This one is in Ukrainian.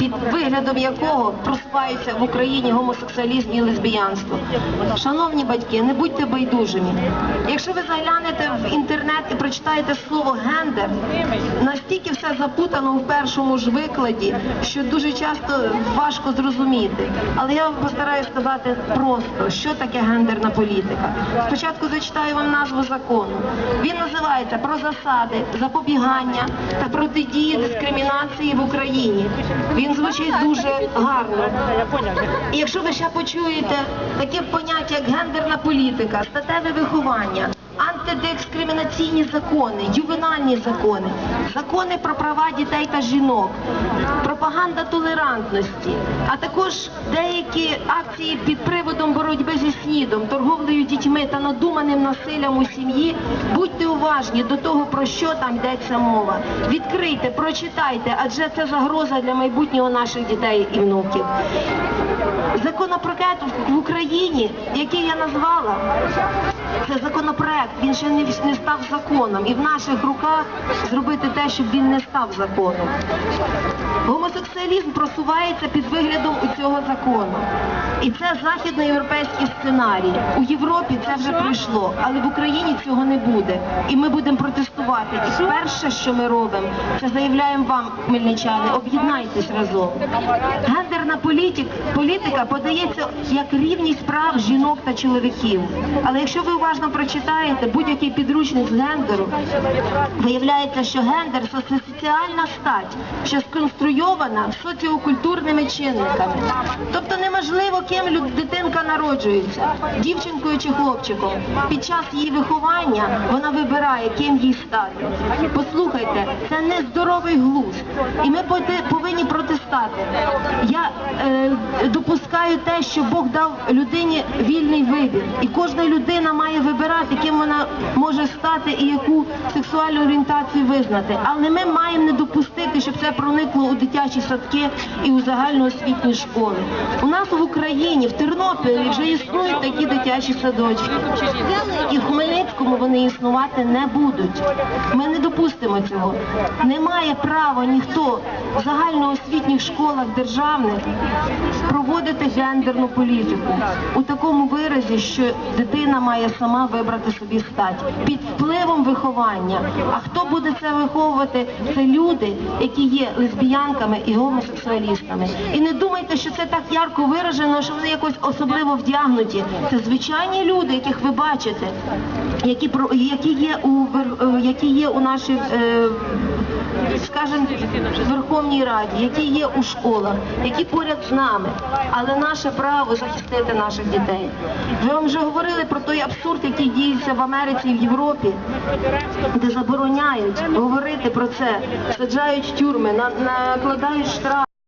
під виглядом якого просуваються в Україні гомосексуалізм і лесбіянство. Шановні батьки, не будьте байдужими. Якщо ви заглянете в інтернет і прочитаєте слово гендер, настільки все запутано в першому ж викладі, що дуже часто важко зрозуміти. Але я вам постараюсь сказати просто, що таке гендерна політика. Спочатку зачитаю вам назву закону. Він називається про засади запобігання та протидії дискримінації в Україні. Він звучить дуже гарно. І якщо ви ще почуєте таке поняття, як гендерна політика, статеве виховання, антидискримінаційні закони, ювенальні закони, закони про права дітей та жінок, пропаганда толерантності, а також деякі акції під приводом боротьби зі снідом, торговлею дітьми та надуманим насиллям у сім'ї, будьте уважні до того, про що там йдеться мова. Відкрийте, прочитайте, адже це загроза для майбутнього наших дітей і внуків. Законопроект в Україні, який я назвала, це законопроект, він ще не, не став законом. І в наших руках зробити те, щоб він не став законом. Гомосексуалізм просувається під виглядом у цього закону. І це західноєвропейський сценарій. У Європі це вже прийшло, але в Україні цього не буде. І ми будемо протестувати. І перше, що ми робимо, це заявляємо вам, хмельничани, об'єднайтесь разом. Гендерна політик, політика подається як рівність прав жінок та чоловіків. Але якщо ви уважно прочитаєте будь-який підручник з гендеру, виявляється, що гендер це соціальна стать, що сконструйована соціокультурними чинниками. Тобто неможливо, ким дитинка народжується, дівчинкою чи хлопчиком. Під час її виховання вона вибирає, ким їй стати. Послухайте, це не здоровий глузд. І ми повинні протестати. Я е, допускаю те, що Бог дав людині вільний вибір. І кожна людина має вибирати, ким вона може стати і яку сексуальну орієнтацію визнати. Але ми маємо не допустити, щоб це проникло у дитячі садки і у загальноосвітні школи. У нас в Україні, в Тернополі вже існують такі дитячі садочки. І в Хмельницькому вони існувати не будуть. Ми не допустимо цього. Немає права ніхто в загальноосвітніх школах державних проводити гендерну політику у такому виразі, що дитина має сама вибрати собі стать під впливом виховання. А хто буде це виховувати? Це люди, які є лесбіянками і гомосексуалістами. І не думайте, що це так ярко виражено, що вони якось особливо вдягнуті. Це звичайні люди, яких ви бачите, які які є у е, які є у нашій. е, скажімо, Верховній Раді, які є у школах, які поряд з нами, але наше право захистити наших дітей. Ви вам вже говорили про той абсурд, який діється в Америці і в Європі, забороняють говорити про це, саджають тюрми, на- накладають штраф.